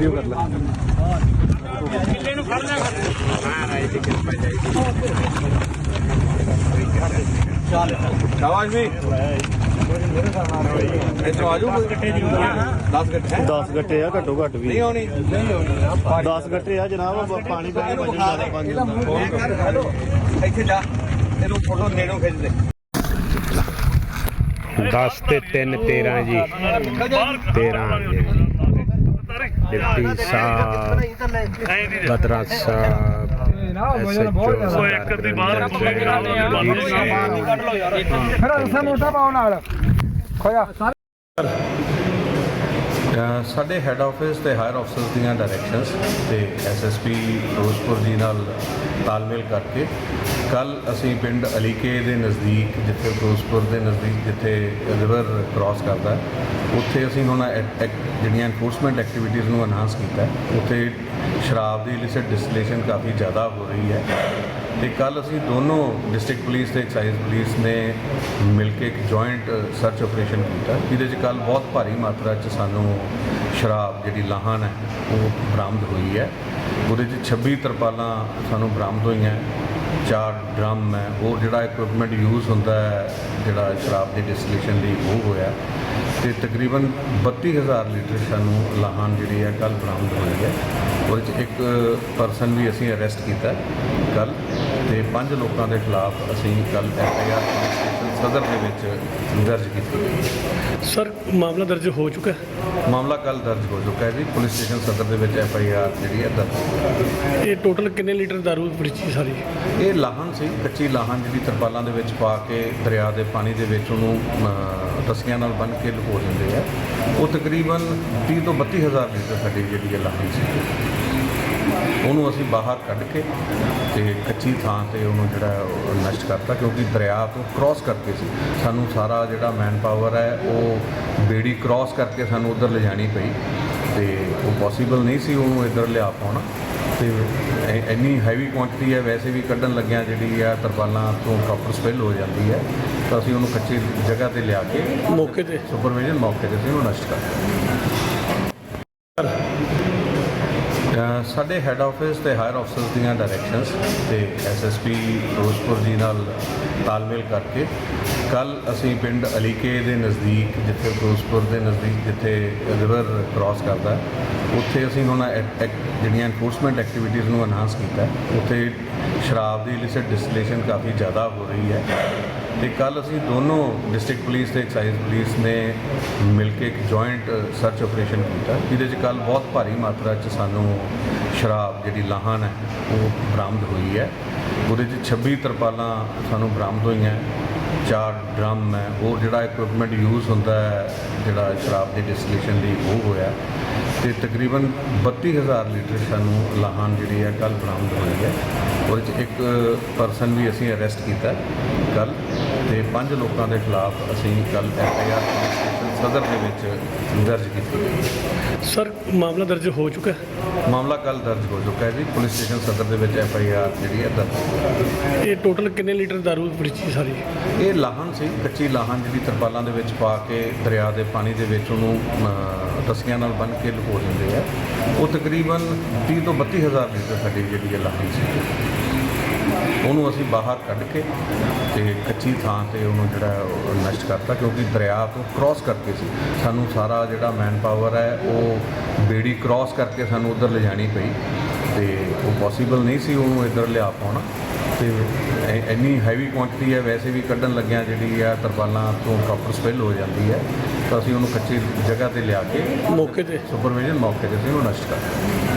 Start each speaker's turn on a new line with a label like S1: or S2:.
S1: Video ਕਰ ਲੈ। ਸ਼ਾਬਾਸ਼ ਵੀ ਇੱਧਰ ਆ ਜਾਓ। 10 ਗੱਟੇ ਹੈ।
S2: 10 ਗੱਟੇ ਆ ਘੱਟੋ ਘੱਟ ਵੀ।
S1: ਨਹੀਂ ਆਉਣੀ। ਨਹੀਂ ਆਉਣੀ
S2: 10 ਗੱਟੇ ਆ ਜਨਾਬ ਪਾਣੀ ਪੈ ਕੇ
S1: ਹੈਲੋ ਇੱਥੇ ਜਾ। ਇਹਨੂੰ ਫੋਟੋ ਨੇੜੋਂ ਖਿੱਚ ਦੇ।
S3: 10 ਤੇ 3 13 ਜੀ। 13 ਜੀ। ਡਿਪਟੀ ਸਾਹਿਬ ਬਦਰਾ ਸਾਹਿਬ ਐਸਐਚਓ ਇੱਕ ਦੀ ਬਾਹਰ
S4: ਫਿਰ ਅਸਾਂ ਮੋਟਾ ਪਾਉ ਨਾਲ। ਖੋਇਆ।
S5: ਅ, ਸਾਡੇ ਹੈੱਡ ਆਫਿਸ ਤੇ ਹਾਇਰ ਅਫਸਰਸ ਦੀਆਂ ਡਾਇਰੈਕਸ਼ਨਸ ਤੇ ਐਸਐਸਪੀ ਫਿਰੋਜ਼ਪੁਰ ਜੀ ਨਾਲ ਤਾਲਮੇਲ ਕਰਕੇ ਕੱਲ ਅਸੀਂ ਪਿੰਡ ਅਲੀਕੇ ਦੇ ਨਜ਼ਦੀਕ, ਜਿੱਥੇ ਫਿਰੋਜ਼ਪੁਰ ਦੇ ਨਜ਼ਦੀਕ ਜਿੱਥੇ ਰਿਵਰ ਕ੍ਰਾਸ ਕਰਦਾ ਉੱਥੇ ਅਸੀਂ ਹੁਣ ਐਕ- ਜਿਹੜੀਆਂ ਐਨਫੋਰਸਮੈਂਟ ਐਕਟੀਵਿਟੀਜ਼ ਨੂੰ ਐਨਹਾਂਸ ਕੀਤਾ ਉੱਥੇ ਸ਼ਰਾਬ ਦੀ ਇਲਿਸਿਟ ਡਿਸਟੀਲੇਸ਼ਨ ਕਾਫੀ ਜ਼ਿਆਦਾ ਹੋ ਰਹੀ ਹੈ ਤੇ ਕੱਲ ਅਸੀਂ ਦੋਨੋਂ ਡਿਸਟ੍ਰਿਕਟ ਪੁਲਿਸ ਤੇ ਐਕਸਾਈਜ਼ ਪੁਲਿਸ ਨੇ ਮਿਲ ਕੇ ਇੱਕ ਜੁਆਇੰਟ ਸਰਚ ਆਪਰੇਸ਼ਨ ਕੀਤਾ, ਜਿਹਦੇ 'ਚ ਕੱਲ ਬਹੁਤ ਭਾਰੀ ਮਾਤਰਾ 'ਚ ਸਾਨੂੰ ਸ਼ਰਾਬ ਜਿਹੜੀ ਲਾਹਨ ਹੈ, ਉਹ ਬਰਾਮਦ ਹੋਈ ਹੈ। ਉਹਦੇ 'ਚ 26 ਤਰਪਾਲਾਂ ਸਾਨੂੰ ਬਰਾਮਦ ਹੋਈਆਂ ਚਾਰ ਡਰਮ ਹੈ, ਉਹ ਜਿਹੜਾ ਇਕਵਿਪਮੈਂਟ ਯੂਜ਼ ਹੁੰਦਾ ਹੈ, ਜਿਹੜਾ ਸ਼ਰਾਬ ਦੀ ਡਿਸਟੀਲੇਸ਼ਨ ਲਈ ਉਹ ਹੋਇਆ ਤੇ ਤਕਰੀਬਨ 32000 ਲੀਟਰ ਸਾਨੂੰ ਲਾਹਾਨ ਜਿਹੜੀ ਹੈ ਕੱਲ ਬਰਾਮਦ ਹੋਈ ਹੈ। ਉਹਦੇ 'ਚ ਇੱਕ ਪਰਸਨ ਵੀ ਅਸੀਂ ਅਰੈਸਟ ਕੀਤਾ ਕੱਲ ਤੇ ਪੰਜ ਲੋਕਾਂ ਦੇ ਖਿਲਾਫ ਅਸੀਂ ਕੱਲ F I R police station Sadar ਦੇ ਵਿੱਚ ਦਰਜ ਕੀਤੀ ਹੈ
S6: ਸਰ ਮਾਮਲਾ ਦਰਜ ਹੋ ਚੁੱਕਾ ਹੈ?
S5: ਮਾਮਲਾ ਕੱਲ ਦਰਜ ਹੋ ਚੁੱਕਾ ਹੈ ਜੀ। ਪੁਲਿਸ ਸਟੇਸ਼ਨ ਸਦਰ ਦੇ ਵਿੱਚ ਐਫ ਆਈ ਆਰ ਜਿਹੜੀ ਹੈ ਦਰਜ
S6: ਇਹ ਟੋਟਲ ਕਿੰਨੇ ਲੀਟਰ ਦਾਰੂ ਫੜੀਚੀ ਸਾਰੀ?
S5: ਇਹ ਲਾਹਨ ਸੀ ਕੱਚੀ ਲਾਹਨ ਜਿਹੜੀ ਤਰਪਾਲਾਂ ਦੇ ਵਿੱਚ ਪਾ ਕੇ ਦਰਿਆ ਦੇ ਪਾਣੀ ਦੇ ਵਿੱਚ ਉਹਨੂੰ ਅ, ਤਸੀਆਂ ਨਾਲ ਬੰਨ੍ਹ ਕੇ ਲੁਕੋ ਦਿੰਦੇ ਆ। ਉਹ ਤਕਰੀਬਨ 30 ਤੋਂ 32 ਹਜ਼ਾਰ ਲੀਟਰ ਸਾਡੀ ਜਿਹੜੀ ਲਾਹਨ ਸੀ। ਉਹਨੂੰ ਅਸੀਂ ਬਾਹਰ ਕੱਢ ਕੇ ਤੇ ਕੱਚੀ ਥਾਂ ਤੇ ਉਹਨੂੰ ਜਿਹੜਾ ਨਸ਼ਟ ਕਰਤਾ ਕਿਉਂਕਿ ਦਰਿਆ ਤੋਂ ਕ੍ਰਾਸ ਕਰਕੇ ਸੀ। ਸਾਨੂੰ ਸਾਰਾ ਜਿਹੜਾ ਮੈਨ ਪਾਵਰ ਹੈ ਉਹ ਬੇੜੀ ਕ੍ਰਾਸ ਕਰਕੇ ਸਾਨੂੰ ਉਧਰ ਲਿਜਾਣੀ ਪਈ ਤੇ ਉਹ ਪੋਸੀਬਲ ਨਹੀਂ ਸੀ ਉਹਨੂੰ ਇੱਧਰ ਲਿਆ ਪਾਉਣਾ। ਤੇ ਇੰਨੀ ਹੈਵੀ ਕੁਆਂਟੀਟੀ ਹੈ ਵੈਸੇ ਵੀ ਕੱਢਣ ਲੱਗਿਆ ਜਿਹੜੀ ਆ ਤਰਪਾਲਾਂ ਤੋਂ ਪ੍ਰੋਪਰ ਸਪਿਲ ਹੋ ਜਾਂਦੀ ਹੈ ਤਾਂ ਅਸੀਂ ਉਹਨੂੰ ਕੱਚੀ ਜਗ੍ਹਾ ਤੇ ਲਿਆ ਕੇ
S6: ਮੌਕੇ ਤੇ?
S5: ਸੁਪਰਵਿਜ਼ਨ ਮੌਕੇ ਤੇ ਉਹਨੂੰ ਨਸ਼ਟ ਕਰ ਸਾਡੇ ਹੈੱਡ ਆਫਿਸ ਤੇ ਹਾਇਰ ਅਫਸਰਸ ਦੀਆਂ ਡਾਇਰੈਕਸ਼ਨਸ ਤੇ ਐਸਐਸਪੀ ਫਿਰੋਜ਼ਪੁਰ ਜੀ ਨਾਲ ਤਾਲਮੇਲ ਕਰਕੇ ਕੱਲ ਅਸੀਂ ਪਿੰਡ ਅਲੀਕੇ ਦੇ ਨਜ਼ਦੀਕ ਜਿੱਥੇ ਫਿਰੋਜ਼ਪੁਰ ਦੇ ਨਜ਼ਦੀਕ ਜਿੱਥੇ ਰਿਵਰ ਕ੍ਰਾਸ ਕਰਦਾ ਉੱਥੇ ਅਸੀਂ ਹੁਣ ਐਕ- ਐਕ- ਜਿਹੜੀਆਂ ਐਨਫੋਰਸਮੈਂਟ ਐਕਟੀਵਿਟੀਜ਼ ਨੂੰ ਐਨਹਾਂਸ ਕੀਤਾ ਉੱਥੇ ਸ਼ਰਾਬ ਦੀ ਇਲਿਸਿਟ ਡਿਸਟੀਲੇਸ਼ਨ ਕਾਫੀ ਜ਼ਿਆਦਾ ਹੋ ਰਹੀ ਹੈ। ਤੇ ਕੱਲ ਅਸੀਂ ਦੋਨੋਂ ਡਿਸਟ੍ਰਿਕਟ ਪੁਲਿਸ ਤੇ ਐਕਸਾਈਜ਼ ਪੁਲਿਸ ਨੇ ਮਿਲ ਕੇ ਇੱਕ ਜੁਆਇੰਟ ਸਰਚ ਆਪਰੇਸ਼ਨ ਕੀਤਾ। ਜਿਹਦੇ 'ਚ ਕੱਲ ਬਹੁਤ ਭਾਰੀ ਮਾਤਰਾ 'ਚ ਸਾਨੂੰ ਸ਼ਰਾਬ ਜਿਹੜੀ ਲਾਹਨ ਹੈ, ਉਹ ਬਰਾਮਦ ਹੋਈ ਹੈ। ਉਹਦੇ 'ਚ 26 ਤਰਪਾਲਾਂ ਸਾਨੂੰ ਬਰਾਮਦ ਹੋਈਆਂ। ਚਾਰ ਡਰਮ ਹੈ। ਉਹ ਜਿਹੜਾ ਇਕਵਿਪਮੈਂਟ ਯੂਜ਼ ਹੁੰਦਾ ਹੈ, ਜਿਹੜਾ ਸ਼ਰਾਬ ਦੀ ਡਿਸਟੀਲੇਸ਼ਨ ਲਈ ਉਹ ਹੋਇਆ। ਤੇ ਤਕਰੀਬਨ 32000 ਲੀਟਰ ਸਾਨੂੰ ਲਾਹਾਨ ਜਿਹੜੀ ਹੈ ਕੱਲ ਬਰਾਮਦ ਹੋਈ ਹੈ। ਉਹਦੇ 'ਚ ਇੱਕ ਪਰਸਨ ਵੀ ਅਸੀਂ ਅਰੈਸਟ ਕੀਤਾ ਕੱਲ ਤੇ ਪੰਜ ਲੋਕਾਂ ਦੇ ਖਿਲਾਫ ਅਸੀਂ ਕੱਲ ਐਫ ਆਈ ਆਰ ਸਦਰ ਦੇ ਵਿੱਚ ਦਰਜ ਕੀਤੀ। ਹੈ
S6: ਸਰ ਮਾਮਲਾ ਦਰਜ ਹੋ ਚੁੱਕਾ ਹੈ।
S5: ਮਾਮਲਾ ਕੱਲ ਦਰਜ ਹੋ ਚੁੱਕਾ ਹੈ ਜੀ। ਪੁਲਿਸ ਸਟੇਸ਼ਨ ਸਦਰ ਦੇ ਵਿੱਚ ਐਫ ਆਈ ਆਰ ਜਿਹੜੀ ਹੈ ਦਰਜ
S6: ਇਹ ਟੋਟਲ ਕਿੰਨੇ ਲੀਟਰ ਦਾਰੂ ਫੜੀਚੀ ਸਾਰੀ?
S5: ਇਹ ਲਾਹਨ ਸੀ ਕੱਚੀ ਲਾਹਨ ਜਿਹੜੀ ਤਰਪਾਲਾਂ ਦੇ ਵਿੱਚ ਪਾ ਕੇ ਦਰਿਆ ਦੇ ਪਾਣੀ ਦੇ ਵਿੱਚ ਉਹਨੂੰ ਅ, ਤਸੀਆਂ ਨਾਲ ਬੰਨ੍ਹ ਕੇ ਲੁਕੋ ਦਿੰਦੇ ਆ। ਉਹ ਤਕਰੀਬਨ 30 ਤੋਂ 32 ਹਜ਼ਾਰ ਲੀਟਰ ਸਾਡੀ ਜਿਹੜੀ ਇਹ ਲਾਹਨ ਸੀ। ਉਹਨੂੰ ਅਸੀਂ ਬਾਹਰ ਕੱਢ ਕੇ ਤੇ ਕੱਚੀ ਥਾਂ ਤੇ ਉਹਨੂੰ ਜਿਹੜਾ ਨਸ਼ਟ ਕਰਤਾ ਕਿਉਂਕਿ ਦਰਿਆ ਤੋਂ ਕ੍ਰਾਸ ਕਰਕੇ ਸੀ। ਸਾਨੂੰ ਸਾਰਾ ਜਿਹੜਾ ਮੈਨ ਪਾਵਰ ਹੈ ਉਹ ਬੇੜੀ ਕ੍ਰਾਸ ਕਰਕੇ ਸਾਨੂੰ ਉਧਰ ਲਿਜਾਣੀ ਪਈ ਤੇ ਉਹ ਪੋਸੀਬਲ ਨਹੀਂ ਸੀ ਉਹਨੂੰ ਇੱਧਰ ਲਿਆ ਪਾਉਣਾ। ਤੇ ਇੰਨੀ ਹੈਵੀ ਕੁਆਂਟੀਟੀ ਹੈ ਵੈਸੇ ਵੀ ਕੱਢਣ ਲੱਗਿਆ ਜਿਹੜੀ ਆ ਤਰਪਾਲਾਂ ਤੋਂ ਪ੍ਰੋਪਰ ਸਪਿਲ ਹੋ ਜਾਂਦੀ ਹੈ। ਤਾਂ ਅਸੀਂ ਉਹਨੂੰ ਕੱਚੀ ਜਗ੍ਹਾ ਤੇ ਲਿਆ ਕੇ
S6: ਮੌਕੇ ਤੇ?
S5: ਸੁਪਰਵਿਜ਼ਨ ਮੌਕੇ ਤੇ ਉਹਨੂੰ ਨਸ਼ਟ ਕਰ